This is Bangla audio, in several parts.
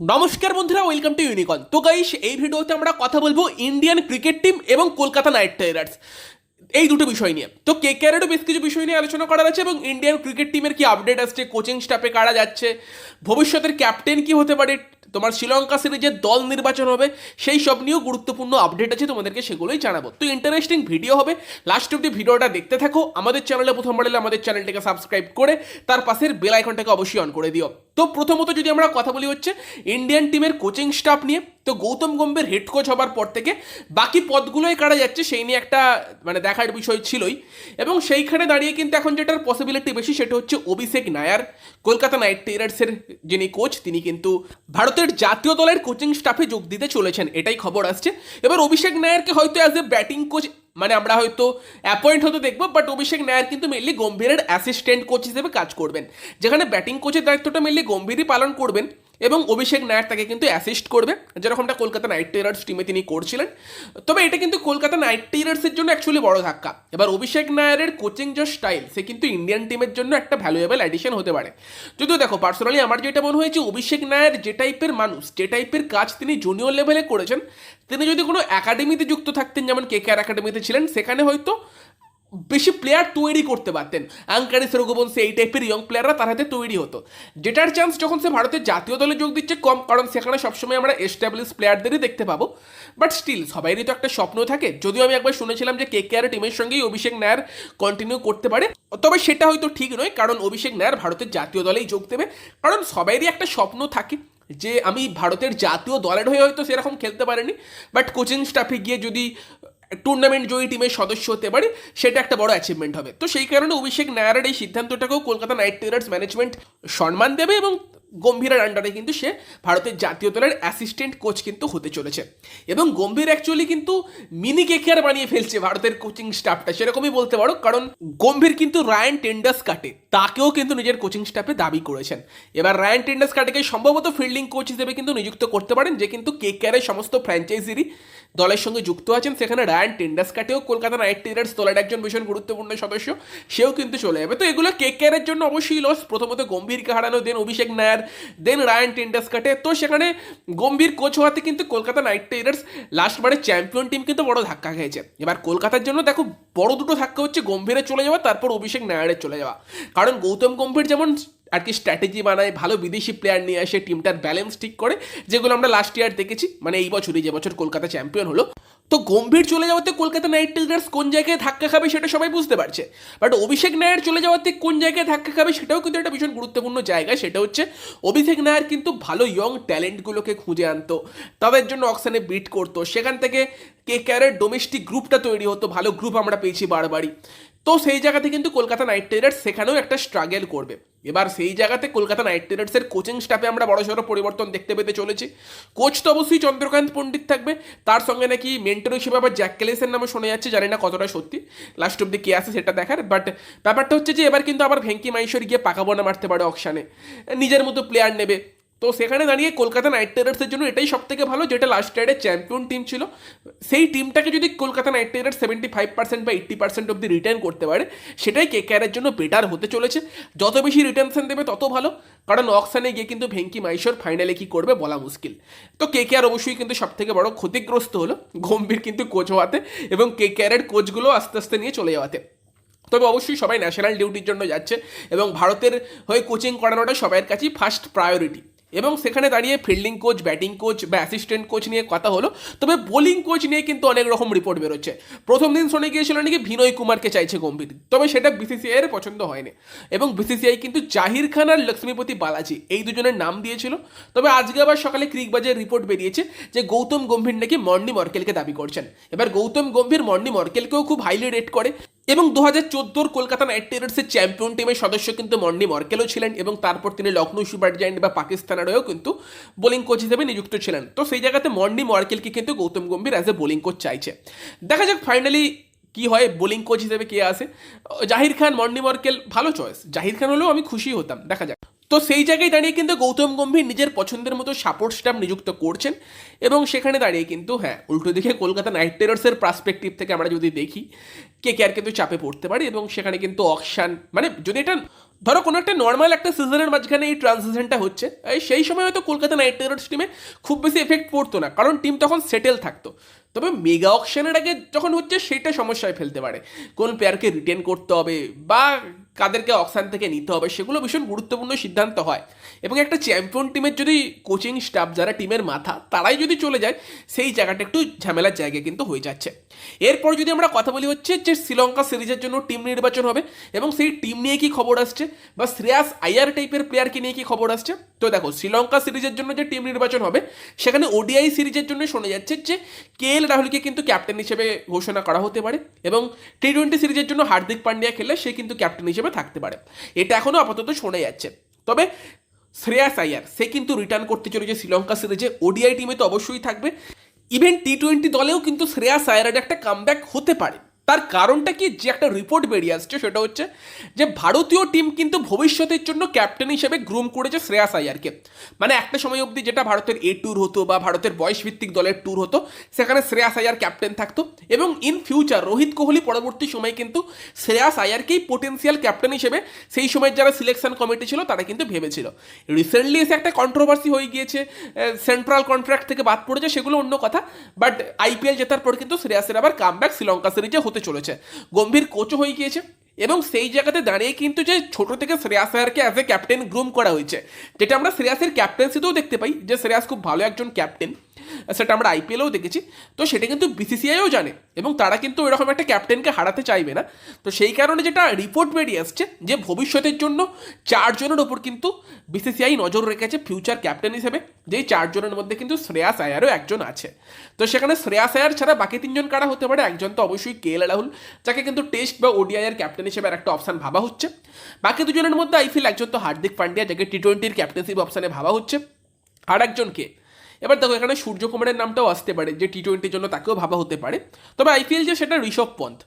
নমস্কার বন্ধুরা ওয়েলকাম টু ইউনিকন তো গাইস এই ভিডিওতে আমরা কথা বলব ইন্ডিয়ান ক্রিকেট টিম এবং কলকাতা নাইট রাইডার্স এই দুটো বিষয় নিয়ে। তো কে ক্যারেরও বেশ কিছু বিষয় নিয়ে আলোচনা করা আছে এবং ইন্ডিয়ান ক্রিকেট টিমের কি আপডেট আসছে কোচিং স্টাফে কারা যাচ্ছে, ভবিষ্যতের ক্যাপ্টেন কি হতে পারে, তোমার শ্রীলঙ্কা সিরিজের দল নির্বাচন হবে, সেই সব নিয়েও গুরুত্বপূর্ণ আপডেট আছে, তোমাদেরকে সেগুলোই জানাব। তো ইন্টারেস্টিং ভিডিও হবে। লাস্ট অব্দি ভিডিওটা দেখতে থাকো। আমাদের চ্যানেলে প্রথমবার এলে আমাদের চ্যানেলটাকে সাবস্ক্রাইব করে, তার পাশের বেল আইকনটাকে অবশ্যই অন করে দিও। তো প্রথমত যদি আমরা কথা বলি হচ্ছে ইন্ডিয়ান টিমের কোচিং স্টাফ নিয়ে, তো গৌতম গম্ভীর হেড কোচ হবার পর থেকে বাকি পদগুলোই কারা যাচ্ছে সেই নিয়ে একটা মানে দেখার বিষয় ছিলই। এবং সেইখানে দাঁড়িয়ে কিন্তু এখন যেটার পসিবিলিটি বেশি সেটা হচ্ছে অভিষেক নায়ার। কলকাতা নাইট রাইডার্সের যিনি কোচ তিনি কিন্তু ভারতের জাতীয় দলের কোচিং স্টাফে যোগ দিতে চলেছেন, এটাই খবর আসছে। এবার অভিষেক নায়ারকে হয়তো অ্যাজ এ ব্যাটিং কোচ মানে আমরা হয়তো অ্যাপয়েন্ট হতে দেখব বাট অভিষেক নায়ার কিন্তু মেনলি গম্ভীরের অ্যাসিস্ট্যান্ট কোচ হিসেবে কাজ করবেন। যেখানে ব্যাটিং কোচের দায়িত্বটা মেনলি গম্ভীরই পালন করবেন। এবং অভিষেক নায়ার তাকে কিন্তু অ্যাসিস্ট করবে। যেরকমটা কলকাতা নাইট রাইডার্স টিমে তিনি করছিলেন। তবে এটা কিন্তু কলকাতা নাইট রাইডার্সের জন্য অ্যাকচুয়ালি বড় ধাক্কা। এবার অভিষেক নায়ারের কোচিং যে স্টাইল সে কিন্তু ইন্ডিয়ান টিমের জন্য একটা ভ্যালুয়েবল অ্যাডিশন হতে পারে। যদিও দেখো পার্সোনালি আমার যেটা মনে হয়েছে, অভিষেক নায়ার যে টাইপের মানুষ, যে টাইপের কাজ তিনি জুনিয়র লেভেলে করেছেন, তিনি যদি কোনো একাডেমিতে যুক্ত থাকতেন, যেমন কে কে আর একাডেমিতে ছিলেন, সেখানে হয়তো বেশি প্লেয়ার তৈরি করতে পারতেন। আঙ্কারিস রঘুবংশী এই টাইপের ইয়ং প্লেয়াররা তার হাতে তৈরি হতো। যেটার চান্স যখন সে ভারতের জাতীয় দলে যোগ দিচ্ছে কম, কারণ সেখানে সবসময় আমরা এস্টাবলিশ প্লেয়ারদেরই দেখতে পাবো। বাট স্টিল সবাইরই তো একটা স্বপ্ন থাকে। যদিও আমি একবার শুনেছিলাম যে কে কে আর টিমের সঙ্গেই অভিষেক নায়ার কন্টিনিউ করতে পারে। তবে সেটা হয়তো ঠিক নয়, কারণ অভিষেক নায়ার ভারতের জাতীয় দলেই যোগ দেবে। কারণ সবাইরই একটা স্বপ্ন থাকে যে আমি ভারতের জাতীয় দলের হয়ে হয়তো সেরকম খেলতে পারিনি। বাট কোচিং স্টাফে গিয়ে যদি টুর্নামেন্ট জয়ী টিমের সদস্য হতে পারে, সেটা একটা বড় অ্যাচিভমেন্ট হবে। তো সেই কারণে অভিষেক নায়ারের এই সিদ্ধান্তটাকেও কলকাতা নাইট রাইডার্স ম্যানেজমেন্ট সম্মান দেবে এবং গম্ভীরের আন্ডারে কিন্তু সে ভারতের জাতীয় দলের অ্যাসিস্ট্যান্ট কোচ কিন্তু হতে চলেছে। এবং গম্ভীর অ্যাকচুয়ালি কিন্তু মিনি কেকেয়ার বানিয়ে ফেলছে ভারতের কোচিং স্টাফটা সেরকমই বলতে পারো। কারণ গম্ভীর কিন্তু রায়ান টেন্ডাস কাটে তাকেও কিন্তু নিজের কোচিং স্টাফে দাবি করেছেন। এবার রায়ান টেন্ডাস কাটেকে সম্ভবত ফিল্ডিং কোচ হিসেবে কিন্তু নিযুক্ত করতে পারেন, যে কিন্তু কেকেআরের সমস্ত ফ্র্যাঞ্চাইজিরই দলের সঙ্গে যুক্ত আছেন। সেখানে Ryan ten Doeschate Kolkata Knight Riders দলের একজন ভীষণ গুরুত্বপূর্ণ সদস্য, সেও কিন্তু চলে যাবে। তো এগুলো কেকেআরের জন্য অবশ্যই লস প্রথমত গম্ভীরকে হারানো দেন অভিষেক নায়ার দেন রায়ান টেন্ডাস কাটে তো সেখানে গম্ভীর কোচ হওয়াতে কিন্তু কলকাতা নাইট রাইডার্স লাস্টবারে চ্যাম্পিয়ন টিম কিন্তু বড় ধাক্কা খেয়েছে। এবার কলকাতার জন্য দেখো বড় দুটো ধাক্কা হচ্ছে গম্ভীরে চলে যাওয়া, তারপর অভিষেক নায়ারের চলে যাওয়া। কারণ গৌতম গম্ভীর যেমন আর কি স্ট্র্যাটেজি বানায়, ভালো বিদেশি প্লেয়ার নিয়ে আসে টিমটার ব্যালেন্স ঠিক করে, যেগুলো আমরা লাস্ট ইয়ার দেখেছি মানে এই বছরই, যে বছর কলকাতা চ্যাম্পিয়ন হলো। তো গম্ভীর চলে যাওয়াতে কলকাতা নাইট রাইডার্স কোন জায়গায় ধাক্কা খাবে সেটা সবাই বুঝতে পারছে। বাট অভিষেক নায়ার চলে যাওয়াতে কোন জায়গায় ধাক্কা খাবে সেটাও কিন্তু একটা ভীষণ গুরুত্বপূর্ণ জায়গা, সেটা হচ্ছে অভিষেক নায়ার কিন্তু ভালো ইয়ং ট্যালেন্টগুলোকে খুঁজে আনতো তাদের জন্য অকশানে বিট করতো। সেখান থেকে কে ক্যারের ডোমেস্টিক গ্রুপটা তৈরি হতো, ভালো গ্রুপ আমরা পেয়েছি বারবারই। তো সেই জায়গাতে কিন্তু কলকাতা নাইট রাইডার্স সেখানেও একটা স্ট্রাগেল করবে। এবার সেই জায়গাতে কলকাতা নাইট রাইডার্সের কোচিং স্টাফে আমরা বড় সড়ো পরিবর্তন দেখতে পেতে চলেছি। কোচ তো অবশ্যই চন্দ্রকান্ত পণ্ডিত থাকবে। তার সঙ্গে নাকি মেন্টর হিসেবে আবার জ্যাক কেলেসের নামে শোনা যাচ্ছে, জানি না কতটা সত্যি। লাস্ট অব্দি কে আছে সেটা দেখার। বাট ব্যাপারটা হচ্ছে যে, এবার কিন্তু আবার ভেঙ্কি মাইশোর গিয়ে পাকা বোনা মারতে পারে অকশানে নিজের মতো প্লেয়ার নেবে। তো সেখানে দাঁড়িয়ে কলকাতা নাইট রাইডার্সের জন্য এটাই সব থেকে ভালো, যেটা লাস্ট ইয়ারের চ্যাম্পিয়ন টিম ছিল। সেই টিমটাকে যদি Kolkata Knight Riders seventy five percent বা এইট্টি পার্সেন্ট অব্দি রিটার্ন করতে পারে, সেটাই কে কেয়ারের জন্য বেটার হতে চলেছে। যত বেশি রিটার্নশন দেবে, তত ভালো। কারণ অকশানে গিয়ে কিন্তু ভেঙ্কি মাইশোর ফাইনালে কি করবে বলা মুশকিল। তো কে কে আর অবশ্যই কিন্তু সব থেকে বড় ক্ষতিগ্রস্ত হলো গম্ভীর কিন্তু কোচ হওয়াতে এবং কে কেয়ারের কোচগুলো আস্তে আস্তে নিয়ে চলে যাওয়াতে। তবে অবশ্যই সবাই ন্যাশনাল ডিউটির জন্য যাচ্ছে এবং ভারতের হয়ে কোচিং করানোটা সবাইয়ের কাছেই ফার্স্ট প্রায়োরিটি এবং সেখানে দাঁড়িয়ে ফিল্ডিং কোচ ব্যাটিং কোচ বা অ্যাসিস্ট্যান্ট কোচ নিয়ে কথা হলো। তবে বোলিং কোচ নিয়ে কিন্তু অনেক রকম রিপোর্ট বেরোচ্ছে। প্রথম দিন শুনে গিয়েছিল নাকি ভিনয় কুমারকে চাইছে গম্ভীর। তবে সেটা বিসিসিআই এর পছন্দ হয়নি এবং বিসিসিআই কিন্তু জাহির খান আর লক্ষ্মীপতি বালাজি এই দুজনের নাম দিয়েছিল। তবে আজকে আবার সকালে ক্রিকবাজের রিপোর্ট বেরিয়েছে যে গৌতম গম্ভীর নাকি মর্নি মর্কেলকে দাবি করছেন। এবার গৌতম গম্ভীর মর্নি মর্কেলকেও খুব হাইলি রেট করে। এবং দু হাজার চোদ্দোর কলকাতা নাইট রাইডার্সের চ্যাম্পিয়ন টিমের সদস্য কিন্তু মর্নি মর্কেলও ছিলেন এবং তারপর তিনি লখনৌ সুপার জায়েন্ট বা পাকিস্তানেরও কিন্তু বোলিং কোচ হিসেবে নিযুক্ত ছিলেন। তো সেই জায়গাতে মর্নি মর্কেলকে কিন্তু Gautam Gambhir as a bowling coach চাইছে। দেখা যাক ফাইনালি কি হয়, বোলিং কোচ হিসেবে কে আসে? জাহির খান মর্নি মর্কেল, ভালো চয়েস জাহির খান হলেও আমি খুশি হতাম। দেখা যাক। তো সেই জায়গায় দাঁড়িয়ে কিন্তু গৌতম গম্ভীর নিজের পছন্দের মতো সাপোর্ট স্টাফ নিযুক্ত করছেন এবং সেখানে দাঁড়িয়ে কিন্তু হ্যাঁ উল্টো দিকে কলকাতা নাইট রাইডার্সের পার্সপেক্টিভ থেকে আমরা যদি দেখি, কে কে আর কিন্তু চাপে পড়তে পারে এবং সেখানে কিন্তু অকশান মানে যদি এটা, ধরো কোনো একটা নর্মাল একটা সিজনের মাঝখানে এই ট্রানজিশনটা হচ্ছে সেই সময় হয়তো কলকাতা নাইট রাইডার্স টিমে খুব বেশি এফেক্ট পড়তো না, কারণ টিম তখন সেটেল থাকতো। তবে মেগা অকশনের আগে যখন হচ্ছে সেটা সমস্যায় ফেলতে পারে। কোন প্লেয়ারকে রিটেন করতে হবে বা কাদেরকে অকশান থেকে নিতে হবে সেগুলো ভীষণ গুরুত্বপূর্ণ সিদ্ধান্ত হয়। এবং একটা চ্যাম্পিয়ন টিমের যদি কোচিং স্টাফ যারা টিমের মাথা, তারাই যদি চলে যায়, সেই জায়গাটা একটু ঝামেলার জায়গা কিন্তু হয়ে যাচ্ছে। এরপর যদি আমরা কথা বলি হচ্ছে যে শ্রীলঙ্কা সিরিজের জন্য টিম নির্বাচন হবে এবং সেই টিম নিয়ে কি খবর আসছে বা শ্রেয়াস আইয়ার টাইপের প্লেয়ারকে নিয়ে কি খবর আসছে, তো দেখো শ্রীলঙ্কা সিরিজের জন্য যে টিম নির্বাচন হবে, সেখানে ওডিআই সিরিজের জন্য শোনা যাচ্ছে যে কে এল রাহুলকে কিন্তু ক্যাপ্টেন হিসেবে ঘোষণা করা হতে পারে এবং টি টোয়েন্টি সিরিজের জন্য হার্দিক পান্ডিয়া খেললে সে কিন্তু ক্যাপ্টেন হিসেবে থাকতে পারে। এটা এখনও আপাতত শোনা যাচ্ছে। তবে শ্রেয়াস আয়ার সে কিন্তু রিটার্ন করতে চলেছে শ্রীলঙ্কা সিরিজে। ওডিআই টিমে তো অবশ্যই থাকবে। ইভেন টি টোয়েন্টি দলেও কিন্তু শ্রেয়াস আয়ারের একটা কামব্যাক হতে পারে। তার কারণটা কি? যে একটা রিপোর্ট বেরিয়ে আসছে সেটা হচ্ছে যে ভারতীয় টিম কিন্তু ভবিষ্যতের জন্য ক্যাপ্টেন হিসেবে গ্রুম করেছে শ্রেয়াস আয়ারকে। মানে একটা সময় অবধি যেটা ভারতের এ ট্যুর হতো বা ভারতের বয়সভিত্তিক দলের ট্যুর হতো, সেখানে শ্রেয়াস আয়ার ক্যাপ্টেন থাকতো এবং ইন ফিউচার রোহিত কোহলি পরবর্তী সময়ে কিন্তু শ্রেয়াস আয়ারকেই পোটেন্সিয়াল ক্যাপ্টেন হিসেবে সেই সময় যারা সিলেকশন কমিটি ছিল তারা কিন্তু ভেবেছিল। রিসেন্টলি এসে একটা কন্ট্রোভার্সি হয়ে গিয়েছে সেন্ট্রাল কন্ট্রাক্ট থেকে বাদ পড়েছে, সেগুলো অন্য কথা বাট আইপিএল জেতার পর কিন্তু শ্রেয়াসের আবার কামব্যাক শ্রীলঙ্কা সিরিজে হতে চলেছে। গম্ভীর কোচও হয়ে গিয়েছে এবং সেই জায়গাতে দাঁড়িয়ে কিন্তু যে ছোট থেকে শ্রেয়াস আয়ারকে অ্যাজ এ ক্যাপ্টেন গ্রুম করা হয়েছে। যেটা আমরা শ্রেয়াসের ক্যাপ্টেন্সিতেও দেখতে পাই যে শ্রেয়াস খুব ভালো একজন ক্যাপ্টেন সেটা আমরা আইপিএলেও দেখেছি। তো সেটা কিন্তু বিসিসিআইও জানে এবং তারা কিন্তু এরকম একটা ক্যাপ্টেনকে হারাতে চাইবে না। তো সেই কারণে যেটা রিপোর্ট বেরিয়ে আসছে যে ভবিষ্যতের জন্য চারজনের ওপর কিন্তু বিসিসিআই নজর রেখেছে ফিউচার ক্যাপ্টেন হিসেবে যেই চারজনের মধ্যে কিন্তু শ্রেয়াস আয়ারও একজন আছে। তো সেখানে শ্রেয়াস আয়ার ছাড়া বাকি তিনজন কারা হতে পারে? একজন তো অবশ্যই কে এল রাহুল, যাকে কিন্তু টেস্ট বা ওডিআই এর ক্যাপ্টেন হিসেবে একটা অপশন ভাবা হচ্ছে। বাকি দুজনের মধ্যে আইফিল একজন তো হার্দিক পান্ডিয়া, যাকে টি টোয়েন্টির ক্যাপ্টেন্সিপ অপশনে ভাবা হচ্ছে। আর একজনকে এবার দেখো, এখানে সূর্যকুমারের নামটাও আসতে পারে, যে টি টোয়েন্টির জন্য তাকেও ভাবা হতে পারে। তবে আইপিএল যে সেটা ঋষভ পন্থ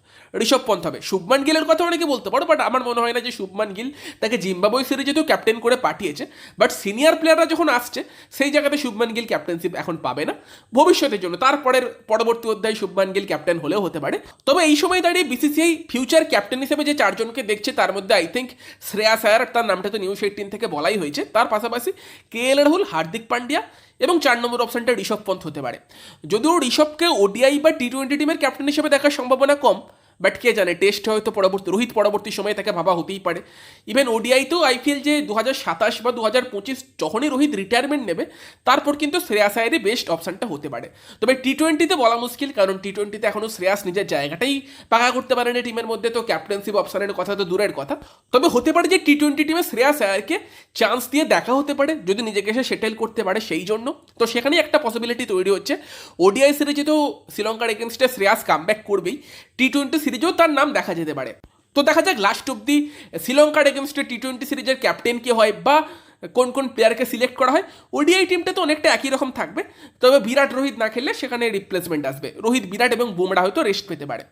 ঋষভ পন্থ হবে। শুভমান গিলের কথা অনেকে বলতে পারো বাট আমার মনে হয় না যে শুভমান গিল তাকে জিম্বাবুয়ে সিরিজেতেও ক্যাপ্টেন করে পাঠিয়েছে। বাট সিনিয়র প্লেয়াররা যখন আসছে, সেই জায়গাতে শুভমান গিল ক্যাপ্টেনশিপ এখন পাবে না। ভবিষ্যতের জন্য, তারপরের পরবর্তী অধ্যায়ে শুভমান গিল ক্যাপ্টেন হলেও হতে পারে। তবে এই সময় দাঁড়িয়ে বিসিসিআই ফিউচার ক্যাপ্টেন হিসেবে যে চারজনকে দেখছে, তার মধ্যে আই থিঙ্ক শ্রেয়া আয়ার তার নামটা তো নিউজ এইটিন থেকে বলাই হয়েছে। তার পাশাপাশি কে এল রাহুল হার্দিক পান্ডিয়া এবং চার নম্বর অপশানটা ঋষভ পন্থ হতে পারে। যদিও ঋষভকে ওডিআই বা টি টোয়েন্টি টিমের ক্যাপ্টেন হিসেবে দেখার সম্ভাবনা কম বাট কে জানে টেস্ট হয়তো পরবর্তী, রোহিত পরবর্তী সময়ে তাকে ভাবা হতেই পারে। ইভেন ওডিআইতেও আইপিএল যে দু হাজার সাতাশ বা দু হাজার পঁচিশ যখনই রোহিত রিটায়ারমেন্ট নেবে, তারপর কিন্তু শ্রেয়াস আয়ারই বেস্ট অপশনটা হতে পারে। তবে টি টোয়েন্টিতে বলা মুশকিল, কারণ টি টোয়েন্টিতে এখনও শ্রেয়াস নিজের জায়গাটাই পাকা করতে পারেনি টিমের মধ্যে, তো ক্যাপ্টেন্সিপ অপশনের কথা তো দূরের কথা। তবে হতে পারে যে টি টোয়েন্টি টিমে শ্রেয়াস আয়ারকে চান্স দিয়ে দেখা হতে পারে, যদি নিজেকে সে সেটেল করতে পারে সেই জন্য। তো সেখানেই একটা পসিবিলিটি তৈরি হচ্ছে। ওডিআই সিরিজে তো শ্রীলঙ্কার এগেনস্টে শ্রেয়াস কামব্যাক করবেই। টি টোয়েন্টি সিরিজেও তার নাম দেখা যেতে পারে। তো দেখা যাক লাস্ট অব্দি শ্রীলঙ্কার এগেনস্টে টি টোয়েন্টি সিরিজের ক্যাপ্টেন কে হয় বা কোন কোন প্লেয়ারকে সিলেক্ট করা হয়, ওডিআই টিমটা তো অনেকটা একই রকম থাকবে। তবে বিরাট, রোহিত না খেললে সেখানে রিপ্লেসমেন্ট আসবে। রোহিত, বিরাট এবং বুমরা হয়তো রেস্ট পেতে পারে।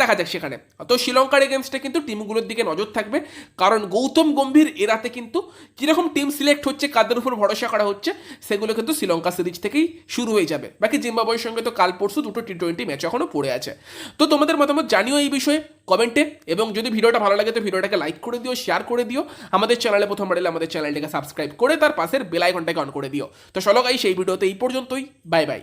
দেখা যাক সেখানে। তো শ্রীলঙ্কার এগেনস্টে কিন্তু টিমগুলোর দিকে নজর থাকবে। কারণ গৌতম গম্ভীর এরাতে কিন্তু কীরকম টিম সিলেক্ট হচ্ছে, কাদের উপর ভরসা করা হচ্ছে, সেগুলো কিন্তু শ্রীলঙ্কা সিরিজ থেকেই শুরু হয়ে যাবে। বাকি জিম্বাবুয়ের সঙ্গে তো কাল পরশু দুটো টি টোয়েন্টি ম্যাচ এখনও পড়ে আছে। তো তোমাদের মতামত জানিও এই বিষয়ে কমেন্টে এবং যদি ভিডিওটা ভালো লাগে তো ভিডিওটাকে লাইক করে দিও শেয়ার করে দিও। আমাদের চ্যানেলে প্রথমবার এলে আমাদের চ্যানেলটাকে সাবস্ক্রাইব করে তার পাশের বেল আইকনটাকে অন করে দিও। তো চলো গাই সেই ভিডিওতে এই পর্যন্তই। Bye bye